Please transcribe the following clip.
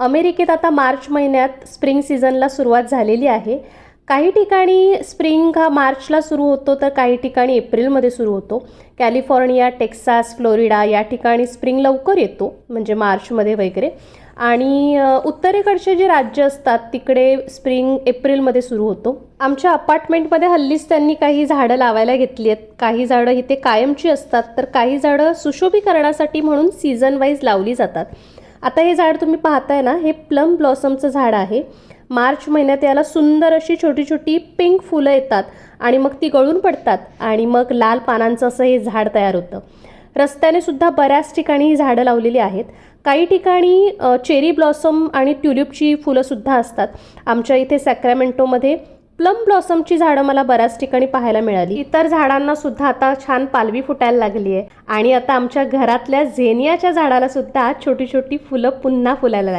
अमेरिकेत आता मार्च महिन्यात स्प्रिंग सीझनला सुरुवात झालेली आहे. काही ठिकाणी स्प्रिंग हा मार्चला सुरू होतो तर काही ठिकाणी एप्रिलमध्ये सुरू होतो. कॅलिफोर्निया टेक्सास फ्लोरिडा या ठिकाणी स्प्रिंग लवकर येतो म्हणजे मार्चमध्ये वगैरे. आणि उत्तरेकडचे जे राज्य असतात तिकडे स्प्रिंग एप्रिलमध्ये सुरू होतो. आमच्या अपार्टमेंटमध्ये हल्लीच त्यांनी काही झाडं लावायला घेतली आहेत. काही झाडं इथे कायमची असतात तर काही झाडं सुशोभीकरणासाठी म्हणून सीझन वाईज लावली जातात. आता हे झाड तुम्ही पाहताय ना हे प्लम ब्लॉसमचं झाड आहे. मार्च महिन्यात याला सुंदर अशी छोटी छोटी पिंक फुलं येतात आणि मग ती गळून पडतात आणि मग लाल पानांचं असं हे झाड तयार होतं. रस्त्याने सुद्धा बऱ्याच ठिकाणी ही झाडं लावलेली आहेत. काही ठिकाणी चेरी ब्लॉसम आणि ट्युलिपची फुलंसुद्धा असतात. आमच्या इथे सॅक्रॅमेंटोमध्ये प्लम ब्लॉसमची झाडं मला बऱ्याच ठिकाणी पाहायला मिळाली. इतर झाडांना सुद्धा आता छान पालवी फुटायला लागली आहे. आणि आता आमच्या घरातल्या झेनियाच्या झाडाला सुद्धा छोटी छोटी फुलं पुन्हा फुलायला लागली.